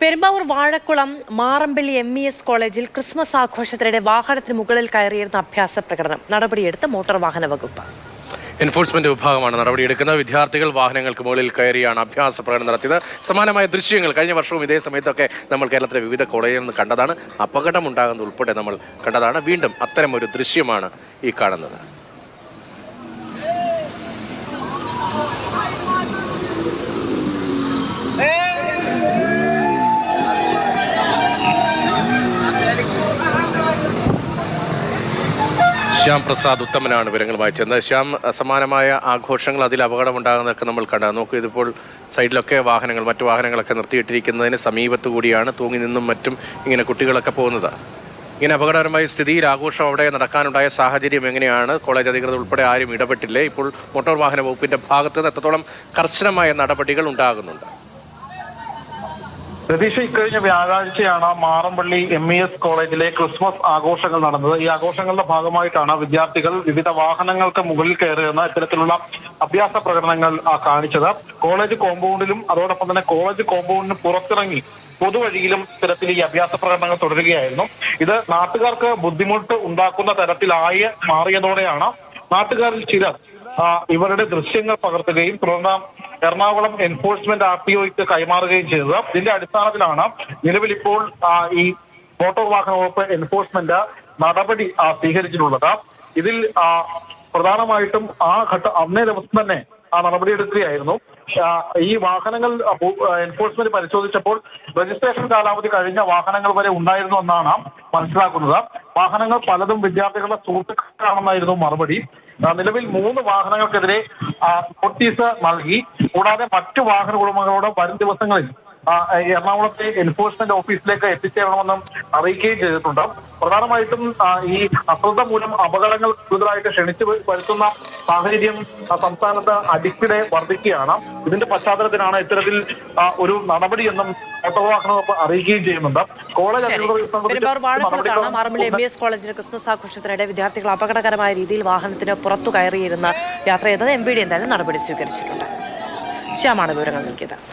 Perumbavoor Vazhakulam Marampally M E S കോളേജിൽ Christmas ആഘോഷത്തിനിടെ വാഹനത്തിന് മുകളിൽ കയറിയിരുന്ന അഭ്യാസ പ്രകടനം. നടപടിയെടുത്ത് മോട്ടോർ വാഹന വകുപ്പ്. എൻഫോഴ്സ്മെന്റ് വിഭാഗമാണ് നടപടിയെടുക്കുന്നത്. വിദ്യാർത്ഥികൾ വാഹനങ്ങൾക്ക് മുകളിൽ കയറിയാണ് അഭ്യാസ പ്രകടനം നടത്തിയത്. സമാനമായ ദൃശ്യങ്ങൾ കഴിഞ്ഞ വർഷവും ഇതേ സമയത്തൊക്കെ നമ്മൾ കേരളത്തിലെ വിവിധ കോളേജിൽ നിന്ന് കണ്ടതാണ്. അപകടമുണ്ടാകുന്നത് ഉൾപ്പെടെ നമ്മൾ കണ്ടതാണ്. വീണ്ടും അത്തരം ഒരു ദൃശ്യമാണ് ഈ കാണുന്നത്. ശ്യാം പ്രസാദ് ഉത്തമനാണ് വിവരങ്ങളുമായി ചെന്നത് ശ്യാം സമാനമായ ആഘോഷങ്ങൾ അതിൽ അപകടമുണ്ടാകുന്നതൊക്കെ നമ്മൾ കണ്ടത് നോക്കൂ ഇതിപ്പോൾ സൈഡിലൊക്കെ വാഹനങ്ങൾ മറ്റു വാഹനങ്ങളൊക്കെ നിർത്തിയിട്ടിരിക്കുന്നതിന് സമീപത്ത് കൂടിയാണ് തൂങ്ങി നിന്നും മറ്റും ഇങ്ങനെ കുട്ടികളൊക്കെ പോകുന്നത്. ഇങ്ങനെ അപകടകരമായ സ്ഥിതിയിൽ ആഘോഷം അവിടെ നടക്കാനുണ്ടായ സാഹചര്യം എങ്ങനെയാണ്? കോളേജ് അധികൃതർ ഉൾപ്പെടെ ആരും ഇടപെട്ടില്ലേ? ഇപ്പോൾ മോട്ടോർ വാഹന വകുപ്പിന്റെ ഭാഗത്ത് നിന്ന് എത്രത്തോളം കർശനമായ നടപടികൾ ഉണ്ടാകുന്നുണ്ട്? രതീഷ ഇക്കഴിഞ്ഞ വ്യാഴാഴ്ചയാണ് മാറമ്പള്ളി എം ഇ എസ് കോളേജിലെ ക്രിസ്മസ് ആഘോഷങ്ങൾ നടന്നത്. ഈ ആഘോഷങ്ങളുടെ ഭാഗമായിട്ടാണ് വിദ്യാർത്ഥികൾ വിവിധ വാഹനങ്ങൾക്ക് മുകളിൽ കയറുന്ന ഇത്തരത്തിലുള്ള അഭ്യാസ പ്രകടനങ്ങൾ കാണിച്ചത്. കോളേജ് കോമ്പൗണ്ടിലും അതോടൊപ്പം തന്നെ കോളേജ് കോമ്പൗണ്ടിന് പുറത്തിറങ്ങി പൊതുവഴിയിലും ഇത്തരത്തിൽ ഈ അഭ്യാസ പ്രകടനങ്ങൾ തുടരുകയായിരുന്നു. ഇത് നാട്ടുകാർക്ക് ബുദ്ധിമുട്ട് ഉണ്ടാക്കുന്ന തരത്തിലായി മാറിയതോടെയാണ് നാട്ടുകാരിൽ ചിലർ ഇവരുടെ ദൃശ്യങ്ങൾ പകർത്തുകയും തുടർന്ന് എറണാകുളം എൻഫോഴ്സ്മെന്റ് ആർ ടി ഒക്ക് കൈമാറുകയും ചെയ്തത്. ഇതിന്റെ അടിസ്ഥാനത്തിലാണ് നിലവിൽ ഇപ്പോൾ ഈ മോട്ടോർ വാഹന വകുപ്പ് എൻഫോഴ്സ്മെന്റ് നടപടി സ്വീകരിച്ചിട്ടുള്ളത്. ഇതിൽ പ്രധാനമായിട്ടും ആ ഘട്ട അന്നേ ദിവസം തന്നെ ആ നടപടി എടുക്കുകയായിരുന്നു ഈ വാഹനങ്ങൾ എൻഫോഴ്സ്മെന്റ് പരിശോധിച്ചപ്പോൾ രജിസ്ട്രേഷൻ കാലാവധി കഴിഞ്ഞ വാഹനങ്ങൾ വരെ ഉണ്ടായിരുന്നു എന്നാണ് മനസ്സിലാക്കുന്നത്. വാഹനങ്ങൾ പലതും വിദ്യാർത്ഥികളുടെ സുഹൃത്തുക്കളാണെന്നായിരുന്നു മറുപടി. നിലവിൽ മൂന്ന് വാഹനങ്ങൾക്കെതിരെ നോട്ടീസ് നൽകി. കൂടാതെ മറ്റു വാഹന ഉടമകളോട് വരും ദിവസങ്ങളിൽ എറണാകുളത്തെ എൻഫോഴ്സ്മെന്റ് ഓഫീസിലേക്ക് എത്തിച്ചേരണമെന്നും അറിയിക്കുകയും ചെയ്തിട്ടുണ്ട്. പ്രധാനമായിട്ടും ഈ അശ്രദ്ധ മൂലം അപകടങ്ങൾ കൂടുതലായിട്ട് ക്ഷണിച്ചു വരുത്തുന്ന സാഹചര്യം സംസ്ഥാനത്ത് അടിക്കിടെ വർദ്ധിക്കുകയാണ്. ഇതിന്റെ പശ്ചാത്തലത്തിലാണ് ഇത്തരത്തിൽ ഒരു നടപടിയെന്നും മോട്ടോർ വാഹന വകുപ്പ് അറിയിക്കുകയും ചെയ്യുന്നുണ്ട്. കോളേജ് അധികൃതർ കോളേജിലെ ക്രിസ്മസ് ആഘോഷത്തിനിടെ വിദ്യാർത്ഥികൾ അപകടകരമായ രീതിയിൽ വാഹനത്തിന് പുറത്തു കയറിയിരുന്ന യാത്ര ചെയ്തത് എം ബി ഡി എന്തായാലും നടപടി സ്വീകരിച്ചിട്ടുണ്ട്. ശ്യാമാണ് വിവരങ്ങൾ നൽകിയത്.